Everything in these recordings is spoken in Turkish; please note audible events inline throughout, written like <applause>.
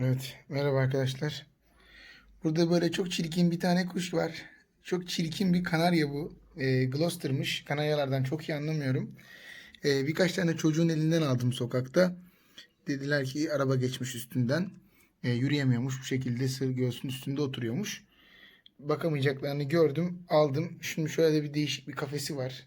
Evet, merhaba arkadaşlar. Burada böyle çok çirkin bir tane kuş var. Çok çirkin bir kanarya bu. E, Gloucester'mış. Kanaryalardan çok iyi anlamıyorum. E, birkaç tane çocuğun elinden aldım sokakta. Dediler ki araba geçmiş üstünden. E, yürüyemiyormuş. Bu şekilde sır göğsünün üstünde oturuyormuş. Bakamayacaklarını gördüm. Aldım. Şimdi şöyle bir değişik bir kafesi var.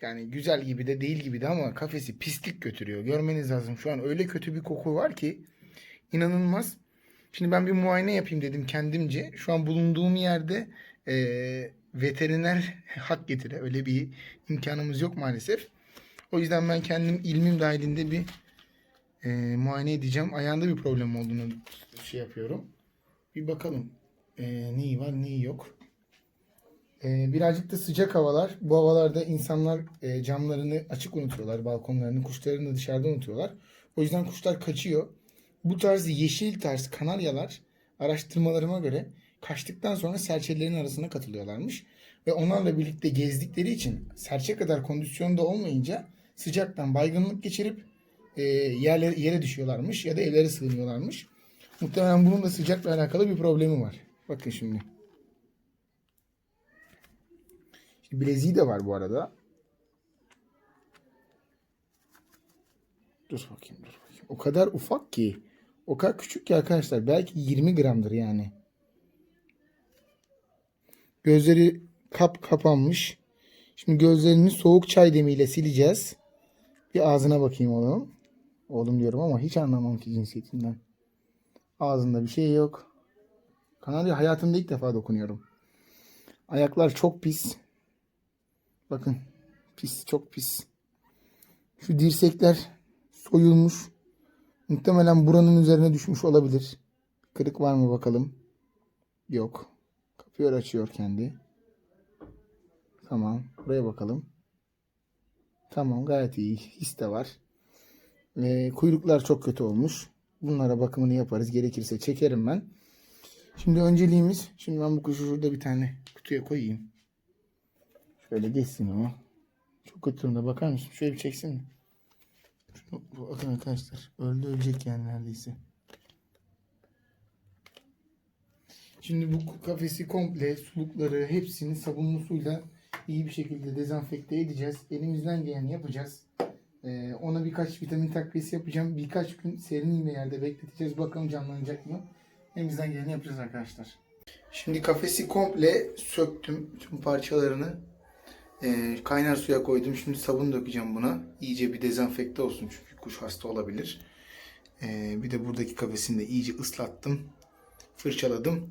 Yani güzel gibi de değil gibi de ama kafesi pislik götürüyor. Görmeniz lazım. Şu an öyle kötü bir koku var ki inanılmaz. Şimdi ben bir muayene yapayım dedim kendimce. Şu an bulunduğum yerde e, veteriner <laughs> hak getire. Öyle bir imkanımız yok maalesef. O yüzden ben kendim ilmim dahilinde bir e, muayene edeceğim. Ayağında bir problem olduğunu şey yapıyorum. Bir bakalım e, neyi var neyi yok. E, birazcık da sıcak havalar. Bu havalarda insanlar e, camlarını açık unutuyorlar. Balkonlarını, kuşlarını da dışarıda unutuyorlar. O yüzden kuşlar kaçıyor. Bu tarz yeşil tarz kanaryalar araştırmalarıma göre kaçtıktan sonra serçelerin arasına katılıyorlarmış. Ve onlarla birlikte gezdikleri için serçe kadar kondisyonda olmayınca sıcaktan baygınlık geçirip e, yerle, yere düşüyorlarmış ya da evlere sığınıyorlarmış. Muhtemelen bunun da sıcakla alakalı bir problemi var. Bakın şimdi. Şimdi bileziği de var bu arada. Dur bakayım dur bakayım. O kadar ufak ki. O kadar küçük ki arkadaşlar. Belki 20 gramdır yani. Gözleri kap kapanmış. Şimdi gözlerini soğuk çay demiyle sileceğiz. Bir ağzına bakayım oğlum. Oğlum diyorum ama hiç anlamam ki cinsiyetinden. Ağzında bir şey yok. Kanarya hayatımda ilk defa dokunuyorum. Ayaklar çok pis. Bakın. Pis çok pis. Şu dirsekler soyulmuş. Muhtemelen buranın üzerine düşmüş olabilir. Kırık var mı bakalım. Yok. Kapıyor açıyor kendi. Tamam. Buraya bakalım. Tamam gayet iyi. His de var. Ee, kuyruklar çok kötü olmuş. Bunlara bakımını yaparız. Gerekirse çekerim ben. Şimdi önceliğimiz. Şimdi ben bu kuşu şurada bir tane kutuya koyayım. Şöyle geçsin o. Çok kötü durumda. Bakar mısın? Şöyle bir çeksin mi? Şunu bakın arkadaşlar. Öldü ölecek yani neredeyse. Şimdi bu kafesi komple sulukları hepsini sabunlu suyla iyi bir şekilde dezenfekte edeceğiz. Elimizden geleni yapacağız. Ee, ona birkaç vitamin takviyesi yapacağım. Birkaç gün serin bir yerde bekleteceğiz. Bakalım canlanacak mı? Elimizden geleni yapacağız arkadaşlar. Şimdi kafesi komple söktüm. Tüm parçalarını ee, kaynar suya koydum. Şimdi sabun dökeceğim buna. İyice bir dezenfekte olsun çünkü kuş hasta olabilir. Ee, bir de buradaki kafesini de iyice ıslattım. Fırçaladım.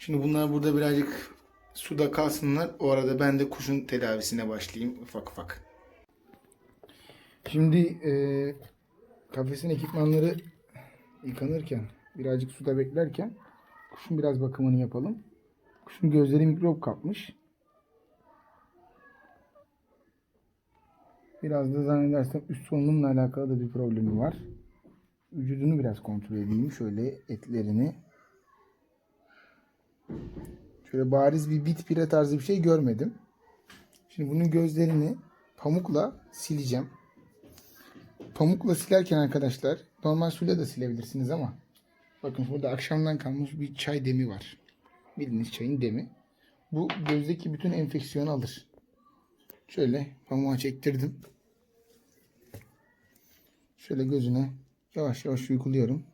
Şimdi bunlar burada birazcık suda kalsınlar. O arada ben de kuşun tedavisine başlayayım ufak ufak. Şimdi e, kafesin ekipmanları yıkanırken, birazcık suda beklerken kuşun biraz bakımını yapalım. Kuşun gözleri mikrop kapmış. Biraz da zannedersem üst solunumla alakalı da bir problemi var. Vücudunu biraz kontrol edeyim. Şöyle etlerini. Şöyle bariz bir bit pire tarzı bir şey görmedim. Şimdi bunun gözlerini pamukla sileceğim. Pamukla silerken arkadaşlar normal suyla da silebilirsiniz ama bakın burada akşamdan kalmış bir çay demi var. Bildiğiniz çayın demi. Bu gözdeki bütün enfeksiyonu alır. Şöyle pamuğa çektirdim. Şöyle gözüne yavaş yavaş uyguluyorum.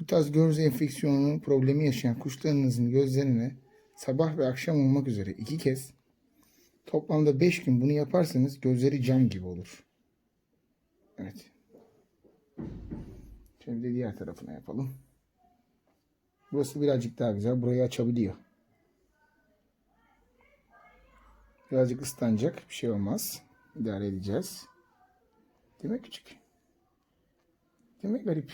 Bu tarz göz enfeksiyonu problemi yaşayan kuşlarınızın gözlerine sabah ve akşam olmak üzere iki kez toplamda 5 gün bunu yaparsanız gözleri cam gibi olur. Evet. Şimdi diğer tarafına yapalım. Burası birazcık daha güzel. Burayı açabiliyor. Birazcık ıslanacak. Bir şey olmaz. İdare edeceğiz. Değil mi küçük? Değil mi garip?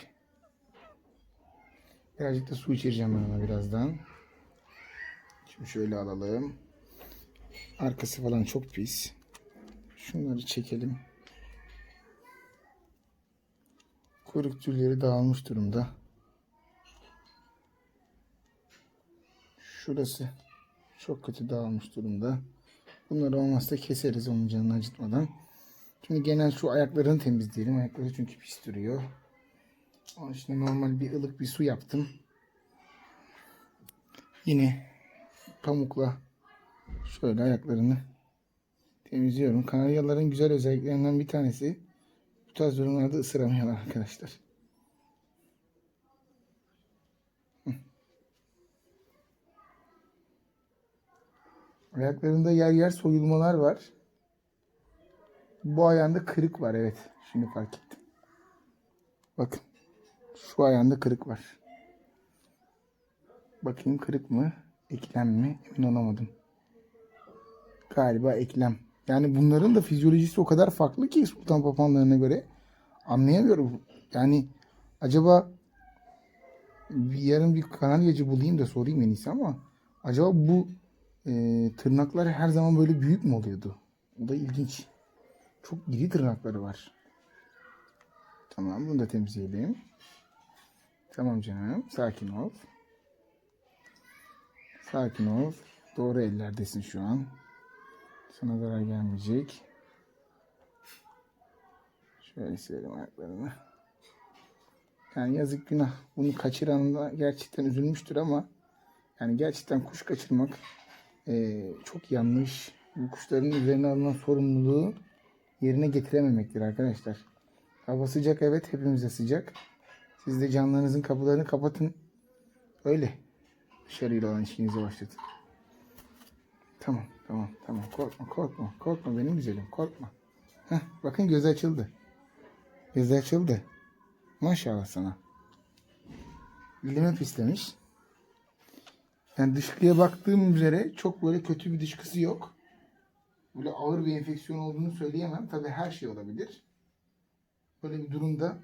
Birazcık da su içireceğim ben ona birazdan. Şimdi şöyle alalım. Arkası falan çok pis. Şunları çekelim. Kuyruk tülleri dağılmış durumda. Şurası çok kötü dağılmış durumda. Bunları olmazsa keseriz onun canını acıtmadan. Şimdi genel şu ayaklarını temizleyelim. Ayakları çünkü pis duruyor. Onun için normal bir ılık bir su yaptım. Yine pamukla şöyle ayaklarını temizliyorum. Kanaryaların güzel özelliklerinden bir tanesi bu tarz durumlarda ısıramıyorlar arkadaşlar. Ayaklarında yer yer soyulmalar var. Bu ayağında kırık var evet. Şimdi fark ettim. Bakın. Şu ayağında kırık var. Bakayım kırık mı? Eklem mi? Emin olamadım. Galiba eklem. Yani bunların da fizyolojisi o kadar farklı ki sultan papağanlarına göre. Anlayamıyorum. Yani acaba bir yarın bir kanaryacı bulayım da sorayım en iyisi ama acaba bu e, tırnaklar her zaman böyle büyük mü oluyordu? O da ilginç. Çok iri tırnakları var. Tamam bunu da temizleyelim. Tamam canım. Sakin ol. Sakin ol. Doğru ellerdesin şu an. Sana zarar gelmeyecek. Şöyle silelim ayaklarını. Yani yazık günah. Bunu kaçıranla gerçekten üzülmüştür ama yani gerçekten kuş kaçırmak eee, çok yanlış. Bu kuşların üzerine alınan sorumluluğu yerine getirememektir arkadaşlar. Hava sıcak evet hepimize sıcak. Siz de canlarınızın kapılarını kapatın. Öyle dışarıyla olan ilişkinizi başlatın. Tamam tamam tamam korkma korkma korkma benim güzelim korkma. Heh, bakın gözü açıldı. Gözü açıldı. Maşallah sana. Dilime pislemiş. Yani dışkıya baktığım üzere çok böyle kötü bir dışkısı yok. Böyle ağır bir enfeksiyon olduğunu söyleyemem. Tabii her şey olabilir. Böyle bir durumda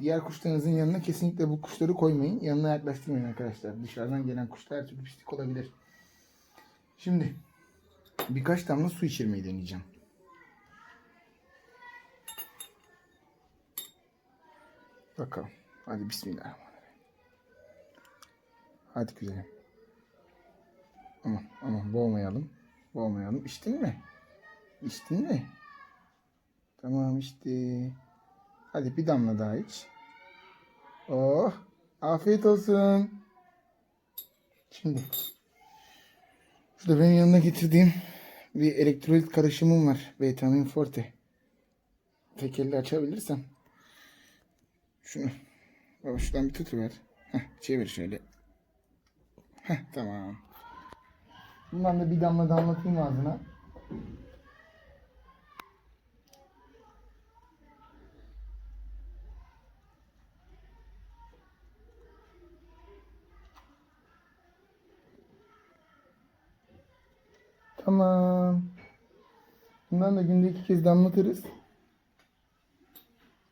diğer kuşlarınızın yanına kesinlikle bu kuşları koymayın. Yanına yaklaştırmayın arkadaşlar. Dışarıdan gelen kuşlar her türlü pislik olabilir. Şimdi birkaç damla su içirmeyi deneyeceğim. Bakalım. Hadi bismillahirrahmanirrahim. Hadi güzelim. Aman aman boğmayalım. Boğmayalım. İçtin mi? İçtin mi? Tamam içti. Hadi bir damla daha iç. Oh, afiyet olsun. Şimdi şurada benim yanına getirdiğim bir elektrolit karışımım var. Vitamin Forte. Tek elle açabilirsem. Şunu. Baba şuradan bir tutuver. Heh, çevir şöyle. Heh, tamam. Bundan da bir damla damlatayım ağzına. Tamam. Bundan da günde iki kez damlatırız.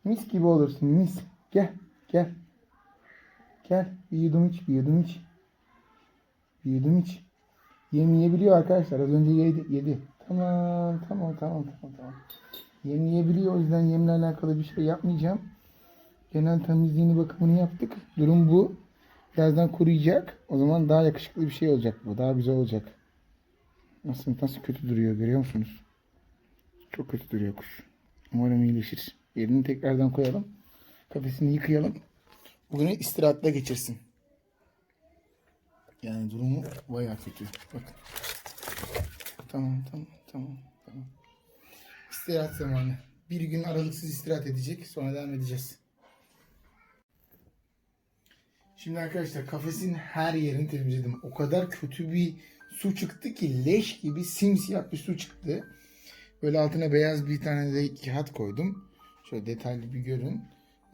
Mis gibi olursun mis. Gel gel. Gel bir yudum iç bir yudum iç. Bir yudum iç. Yem yiyebiliyor arkadaşlar. Az önce yedi. yedi. Tamam tamam tamam tamam tamam. Yem yiyebiliyor. O yüzden yemle alakalı bir şey yapmayacağım. Genel temizliğini bakımını yaptık. Durum bu. Birazdan kuruyacak. O zaman daha yakışıklı bir şey olacak bu. Daha güzel olacak. Nasıl nasıl kötü duruyor görüyor musunuz? Çok kötü duruyor kuş. Umarım iyileşir. Yerini tekrardan koyalım. Kafesini yıkayalım. Bugünü istirahatle geçirsin. Yani durumu bayağı kötü. Bakın. Tamam tamam tamam tamam. İstirahat zamanı. Bir gün aralıksız istirahat edecek. Sonra devam edeceğiz. Şimdi arkadaşlar kafesin her yerini temizledim. O kadar kötü bir su çıktı ki leş gibi simsiyah bir su çıktı. Böyle altına beyaz bir tane de kağıt koydum. Şöyle detaylı bir görün.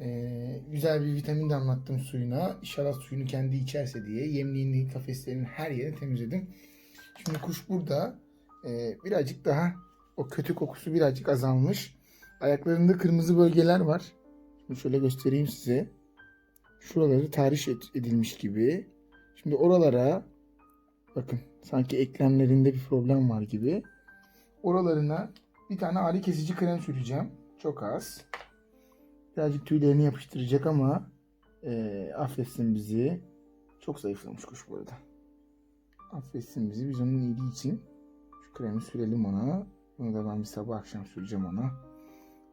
Ee, güzel bir vitamin damlattım suyuna. İnşallah suyunu kendi içerse diye. Yemliğini, kafeslerinin her yerini temizledim. Şimdi kuş burada. Ee, birazcık daha o kötü kokusu birazcık azalmış. Ayaklarında kırmızı bölgeler var. Şimdi şöyle göstereyim size. Şuraları tahriş edilmiş gibi. Şimdi oralara bakın sanki eklemlerinde bir problem var gibi. Oralarına bir tane ağrı kesici krem süreceğim. Çok az. Birazcık tüylerini yapıştıracak ama eee, affetsin bizi. Çok zayıflamış kuş bu arada. Affetsin bizi. Biz onun iyiliği için şu kremi sürelim ona. Bunu da ben bir sabah akşam süreceğim ona.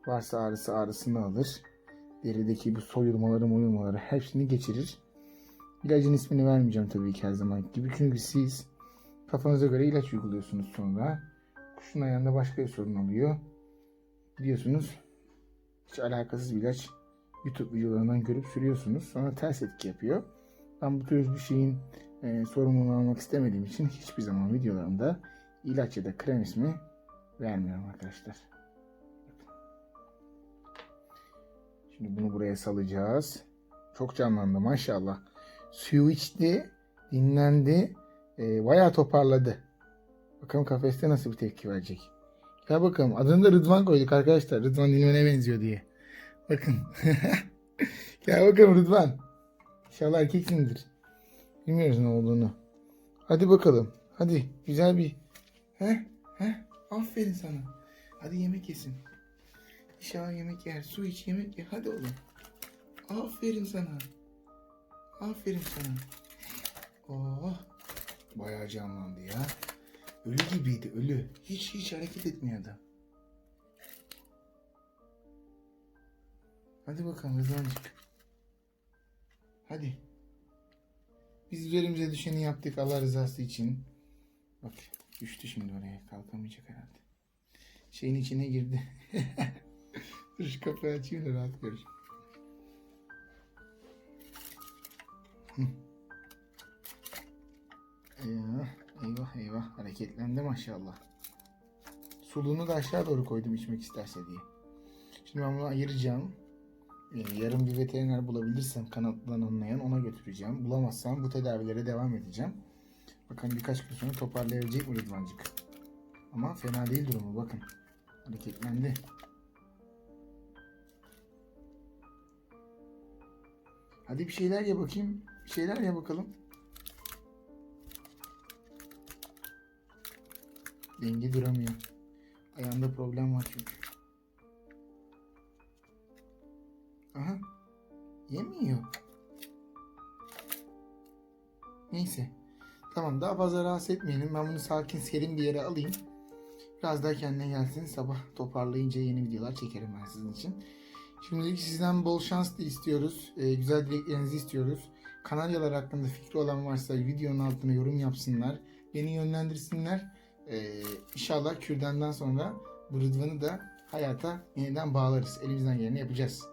Varsa ağrısı ağrısını alır. derideki bu soyulmaları moyulmaları hepsini geçirir. İlacın ismini vermeyeceğim tabii ki her zaman gibi. Çünkü siz kafanıza göre ilaç uyguluyorsunuz sonra. Kuşun ayağında başka bir sorun oluyor. Diyorsunuz hiç alakasız bir ilaç YouTube videolarından görüp sürüyorsunuz. Sonra ters etki yapıyor. Ben bu tür bir şeyin e, sorumluluğunu almak istemediğim için hiçbir zaman videolarımda ilaç ya da krem ismi vermiyorum arkadaşlar. Şimdi bunu buraya salacağız. Çok canlandı maşallah. Suyu içti, dinlendi, e, bayağı toparladı. Bakalım kafeste nasıl bir tepki verecek. Gel bakalım. Adını da Rıdvan koyduk arkadaşlar. Rıdvan Dilmen'e benziyor diye. Bakın. <laughs> Gel bakalım Rıdvan. İnşallah erkeksindir. Bilmiyoruz ne olduğunu. Hadi bakalım. Hadi güzel bir. He? He? Aferin sana. Hadi yemek yesin. İnşallah yemek yer. Su iç yemek ye. Hadi oğlum. Aferin sana. Aferin sana. Oh. Bayağı canlandı ya. Ölü gibiydi ölü. Hiç hiç hareket etmiyordu. Hadi bakalım Rıdvancık. Hadi. Biz üzerimize düşeni yaptık Allah rızası için. Bak düştü şimdi oraya. Kalkamayacak herhalde. Şeyin içine girdi. <laughs> Dur şu kapıyı açayım da rahat görür. Eyvah, eyvah, eyvah. Hareketlendi maşallah. Suluğunu da aşağı doğru koydum içmek isterse diye. Şimdi ben bunu ayıracağım. Ee, yarın bir veteriner bulabilirsem kanattan anlayan ona götüreceğim. Bulamazsam bu tedavilere devam edeceğim. Bakın birkaç gün sonra toparlayabilecek mi Rıdvancık? Ama fena değil durumu bakın. Hareketlendi. Hadi bir şeyler ye bakayım. Bir şeyler ye bakalım. Denge duramıyor. Ayağında problem var çünkü. Aha. Yemiyor. Neyse. Tamam daha fazla rahatsız etmeyelim. Ben bunu sakin serin bir yere alayım. Biraz daha kendine gelsin. Sabah toparlayınca yeni videolar çekerim ben sizin için. Şimdilik sizden bol şans istiyoruz. Ee, güzel dileklerinizi istiyoruz. Kanaryalar hakkında fikri olan varsa videonun altına yorum yapsınlar. Beni yönlendirsinler. Ee, inşallah Kürdan'dan sonra bu Rıdvan'ı da hayata yeniden bağlarız. Elimizden geleni yapacağız.